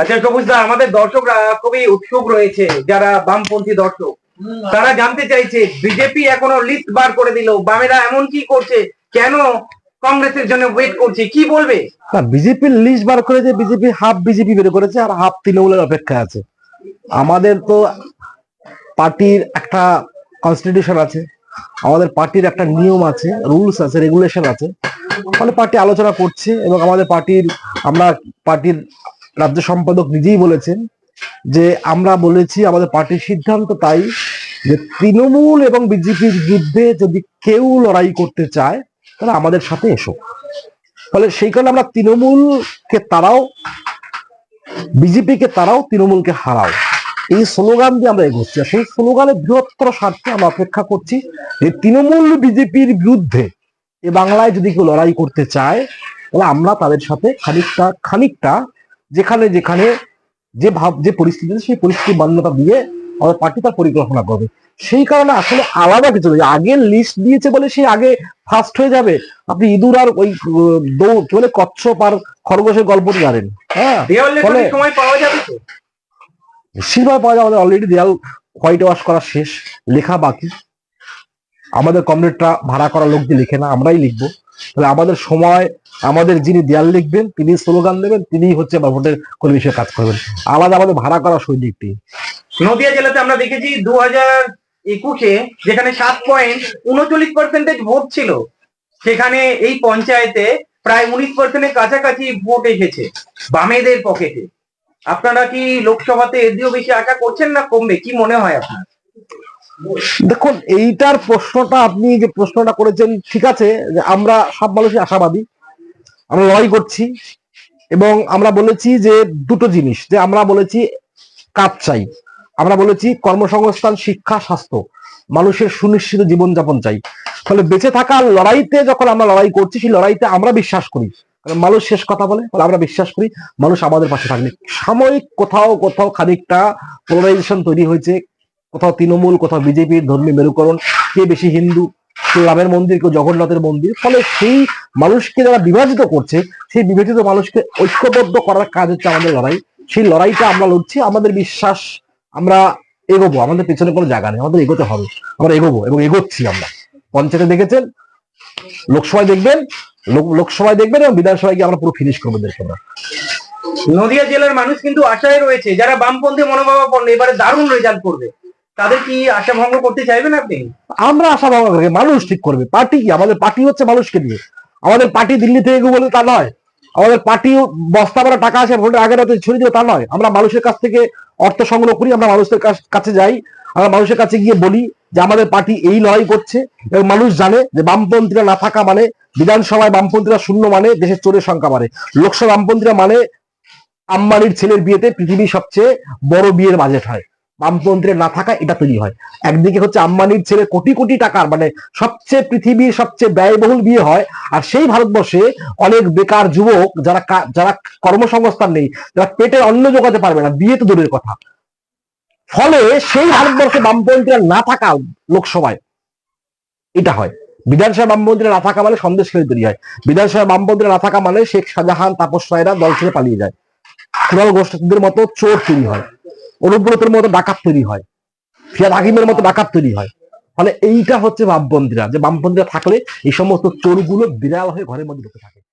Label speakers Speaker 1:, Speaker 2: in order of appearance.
Speaker 1: আচ্ছা সবুজ দা, আমাদের দর্শকরা খুবই উৎসুক রয়েছে, যারা বামপন্থী দর্শক। তারা জানতে চাইছে, বিজেপি এখনও লিস্ট বার করে দিল, বামেরা এমন কি করছে, কেন কংগ্রেসের জন্য ওয়েট করছে, কি বলবে?
Speaker 2: বিজেপির লিস্ট বার করেছে, বিজেপি হাফ বিজেপি বের করেছে, আর হাফ তৃণমূলের অপেক্ষা আছে। আমাদের তো পার্টির একটা কনস্টিটিউশন আছে, আমাদের পার্টির একটা নিয়ম আছে রুলস আছে রেগুলেশন আছে। ফলে পার্টি আলোচনা করছে, এবং আমাদের পার্টির, আমরা পার্টির রাজ্য সম্পাদক নিজেই বলেছেন যে আমরা বলেছি, আমাদের পার্টির সিদ্ধান্ত তাই যে তৃণমূল এবং বিজেপির বিরুদ্ধে যদি কেউ লড়াই করতে চায়, তাহলে আমাদের সাথে এসো। ফলে সেই কারণে আমরা তৃণমূলকে তারাও, বিজেপিকে তারাও তৃণমূলকে হারাও। এই স্লোগান দিয়ে আমরা এগোচ্ছি। আর সেই স্লোগানের বৃহত্তর স্বার্থে আমরা অপেক্ষা করছি যে তৃণমূল বিজেপির বিরুদ্ধে এ বাংলায় যদি কেউ লড়াই করতে চায়, তাহলে আমরা তাদের সাথে খানিকটা খানিকটা যেখানে যেখানে যে ভাব যে পরিস্থিতি সেই পরিস্থিতি মান্যতা দিয়ে আমাদের পার্টি তার পরিকল্পনা করবে। সেই কারণে আসলে আলাদা কিছু নয়। আগে লিস্ট দিয়েছে বলে সে আগে ফার্স্ট হয়ে যাবে। আপনি ইঁদুর আর ওই দৌড় কি বলে কচ্ছপ আর খরগোশের গল্পটি জানেন। হ্যাঁ
Speaker 1: সময় পাওয়া যাবে তো?
Speaker 2: পাওয়া যায় আমাদের অলরেডি দেয়াল হোয়াইট ওয়াশ করা শেষ লেখা বাকি। আমাদের কমরেডটা ভাড়া করা লোক দিয়ে লিখে না আমরাই লিখব। তাহলে আমাদের সময় আমাদের যিনি দেয়াল লিখবেন তিনি স্লোগান দেবেন তিনি হচ্ছে বা ভোটের কোন বিষয়ে কাজ করবেন। আলাদা আমাদের ভাড়া করা সৈনিকটি
Speaker 1: নদিয়া জেলাতে আমরা দেখেছি দু হাজার একুশে যেখানে সাত পয়েন্ট উনচল্লিশ পার্সেন্টেজ ভোট ছিল সেখানে এই পঞ্চায়েতে প্রায় উনিশ পার্সেন্টের কাছাকাছি ভোট এসেছে বামেদের পকেটে আপনারা কি লোকসভাতে এর দিয়েও বেশি আশা করছেন না কমবে? কি মনে হয় আপনার?
Speaker 2: দেখুন এইটার প্রশ্নটা আপনি যে প্রশ্নটা করেছেন ঠিক আছে যে আমরা সব মানুষই আশাবাদী। আমরা লড়াই করছি এবং আমরা বলেছি যে দুটো জিনিস, যে আমরা বলেছি কাজ চাই, আমরা বলেছি কর্মসংস্থান, শিক্ষা, স্বাস্থ্য, মানুষের সুনিশ্চিত জীবনযাপন চাই। ফলে বেঁচে থাকার লড়াইতে যখন আমরা লড়াই করছি, সেই লড়াইতে আমরা বিশ্বাস করি। মানুষ শেষ কথা বলে, ফলে আমরা বিশ্বাস করি মানুষ আমাদের পাশে থাকবে। সাময়িক কোথাও কোথাও খানিকটা পোলারাইজেশন তৈরি হয়েছে। কোথাও তৃণমূল, কোথাও বিজেপির ধর্মীয় মেরুকরণ, কে বেশি হিন্দু রামের মন্দির কেউ জগন্নাথের মন্দির, ফলে সেই মানুষকে যারা বিভাজিত করছে, সেই বিভাজিত মানুষকে ঐক্যবদ্ধ করার কাজ হচ্ছে আমাদের লড়াই। সেই লড়াইটা আমরা লড়ছি, আমাদের বিশ্বাস আমরা এগোবো, আমাদের পেছনে কোনো জায়গা নেই, আমাদের এগোতে হবে, আমরা এগোবো এবং এগোচ্ছি আমরা। পঞ্চায়েতে দেখেছেন? লোকসভায় দেখবেন? লোক- লোকসভায় দেখবেন এবং বিধানসভায় গিয়ে আমরা পুরো ফিনিশ করব দেশকে আমরা।
Speaker 1: নদিয়া জেলার মানুষ কিন্তু আশায় রয়েছে, যারা বামপন্থী মনোভাবাপন্ন, এবারে দারুণ রেজাল্ট করবে। তাদের কি আশা ভঙ্গ করতে চাইবেন আপনি?
Speaker 2: আমরা আশা ভাবা করি, মানুষ ঠিক করবে। পার্টি কি? আমাদের পার্টি হচ্ছে মানুষকে নিয়ে। আমাদের পার্টি দিল্লি থেকে এগো বলে তা নয়। আমাদের পার্টি বস্তা ভরা টাকা আসে ভোটের আগের রাতে ছড়িয়ে দিও তা নয়। আমরা মানুষের কাছ থেকে অর্থ সংগ্রহ করি, আমরা মানুষের কাছে যাই, আমরা মানুষের কাছে গিয়ে বলি যে আমাদের পার্টি এই লড়াই করছে এবং মানুষ জানে যে বামপন্থীরা না থাকা মানে বিধানসভায় বামপন্থীরা শূন্য মানে দেশের চোরের সংখ্যা মানে লোকসভা বামপন্থীরা মানে আম্বানির ছেলের বিয়েতে পৃথিবীর সবচেয়ে বড় বিয়ের বাজেট হয়। বামপন্থীরা না থাকা এটা তৈরি হয়। একদিকে হচ্ছে আম্বানির ছেলে কোটি কোটি টাকার মানে সবচেয়ে পৃথিবীর সবচেয়ে ব্যয়বহুল বিয়ে হয়, আর সেই ভারতবর্ষে অনেক বেকার যুবক যারা যারা কর্মসংস্থান নেই, যারা পেটের অন্ন জোগাতে পারবে না, বিয়ে তো দূরের কথা। ফলে সেই ভারতবর্ষে বামপন্থীরা না থাকা লোকসভায় এটা হয়। বিধানসভা বামপন্থীরা না থাকা মানে সন্দেশ খেলে তৈরি হয়। বিধানসভা বামপন্থীরা না থাকা মানে শেখ শাহজাহান, তাপস রায়রা দল ছেড়ে পালিয়ে যায়। কুড়াল গোষ্ঠীদের মতো চোর তৈরি হয়। অনুব্রতের মতো ডাকাত তৈরি হয়। ফিয়াদ হাকিমের মতো ডাকাত তৈরি হয়। ফলে এইটা হচ্ছে বামপন্থীরা। যে বামপন্থীরা থাকলে এই সমস্ত চোরগুলো বিড়াল হয়ে ঘরের মধ্যে ঢুকে থাকে।